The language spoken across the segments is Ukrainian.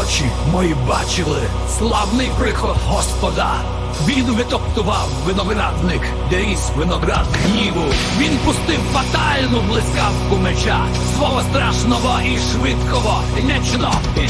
очі мої бачили славний приход Господа. Він витоптував виноградник, де ріс виноград гніву. Він пустив фатальну блискавку меча, свого страшного і швидкого, і нечно, і і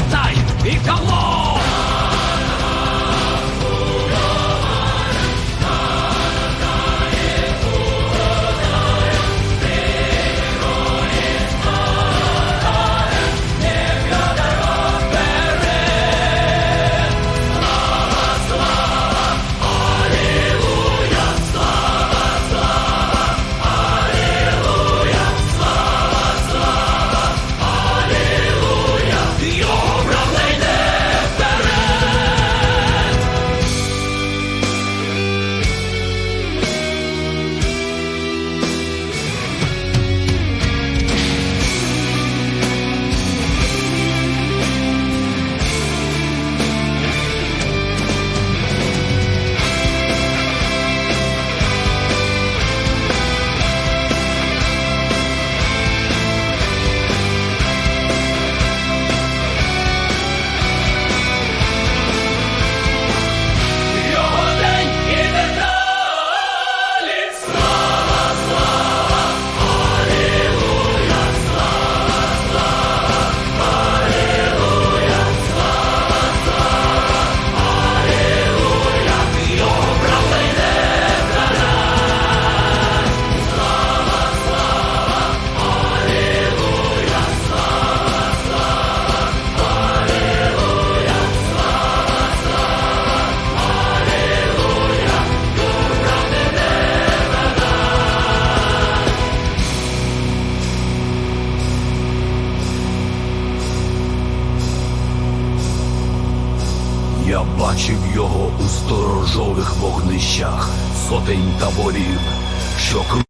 Я бачив його у сторожових вогнищах сотень таборів, що.